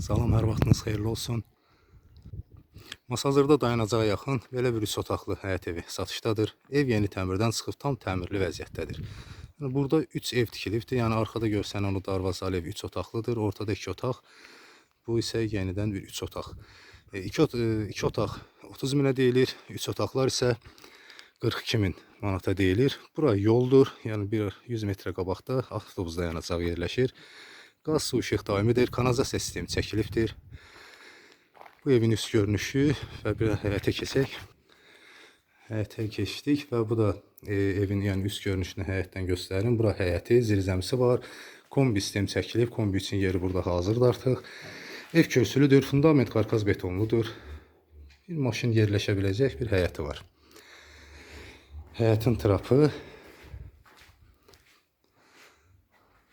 Salam, hər vaxtınız xeyirli olsun. Masazırda dayanacağa yaxın belə bir üç otaqlı həyət evi satışdadır. Ev yeni təmirdən çıxıb tam təmirli vəziyyətdədir. Yəni burada 3 ev tikilibdir. Yəni arxada görsən onu darvazalı ev 3 otaqlıdır. Ortada 2 otaq. Bu isə yenidən bir 3 otaq. 2 ot 2 otaq 30 minə deyilir. 3 otaqlar isə 42 min manata deyilir. Bura yoldur. Yəni bir 100 metrə qabaqda avtobus dayanacağı yerləşir. Qaz, su, işıq daimidir. Kanalizasiya sistemi çəkilibdir. Bu evin üst görünüşü və bir həyətə keçək. Həyətə keçdik və bu da e, evin yəni üst görünüşünü həyətdən göstərim. Bura həyəti, zirzəmisi var. Kombi sistem çəkilib. Kombi üçün yeri burada hazırdır artıq. Ev körsülüdür. Fundament karkaz betonludur. Bir maşın yerləşə biləcək bir həyəti var. Həyətin trapı.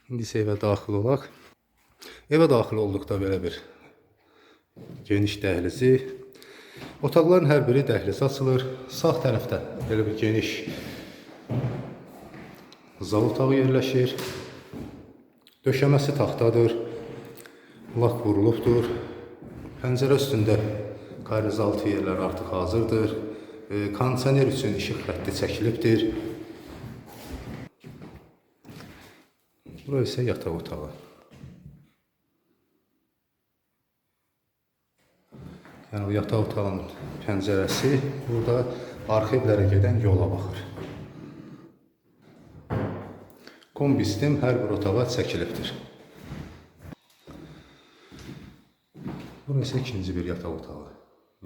İndi isə evə daxil olaq. Evə daxil olduqda belə bir geniş dəhlizi. Otaqların hər biri dəhliz açılır. Sağ tərəfdə belə bir geniş zal otağı yerləşir. Döşəməsi taxtadır. Lak vurulubdur. Pəncərə üstündə karizaltı yerlər artıq hazırdır. E, kondisioner üçün işıq xətti çəkilibdir. Bura isə yataq otağı. Yəni bu yataq otağının pəncərəsi burada arxivlərə gedən yola baxır. Kombi sistem hər bir otağa çəkilibdir. Bura isə ikinci bir yataq otağı.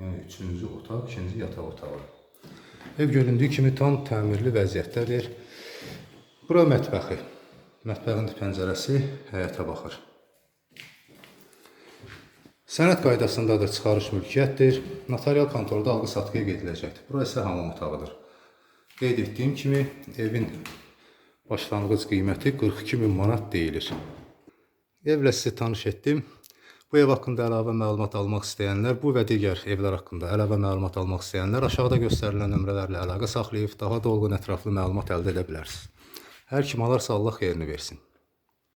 Yəni üçüncü otaq, ikinci yataq otağı. Ev göründüyü kimi tam təmirli vəziyyətdədir. Bura mətbəxi. Mətbəxin pəncərəsi həyətə baxır. Sənəd qaydasındadır çıxarış mülkiyyətdir. Notarial kontorda alqı-satqıya gediləcəkdir. Bura isə hamam otağıdır. Qeyd etdiyim kimi evin başlanğıc qiyməti 42 min manat deyilir. Evlə sizi tanış etdim. Bu ev haqqında əlavə məlumat almaq istəyənlər, bu və digər evlər haqqında əlavə məlumat almaq istəyənlər aşağıda göstərilən nömrələrlə əlaqə saxlayıb daha dolğun ətraflı məlumat əldə edə bilərsiniz. Hər kim alarsa Allah xeyrini versin.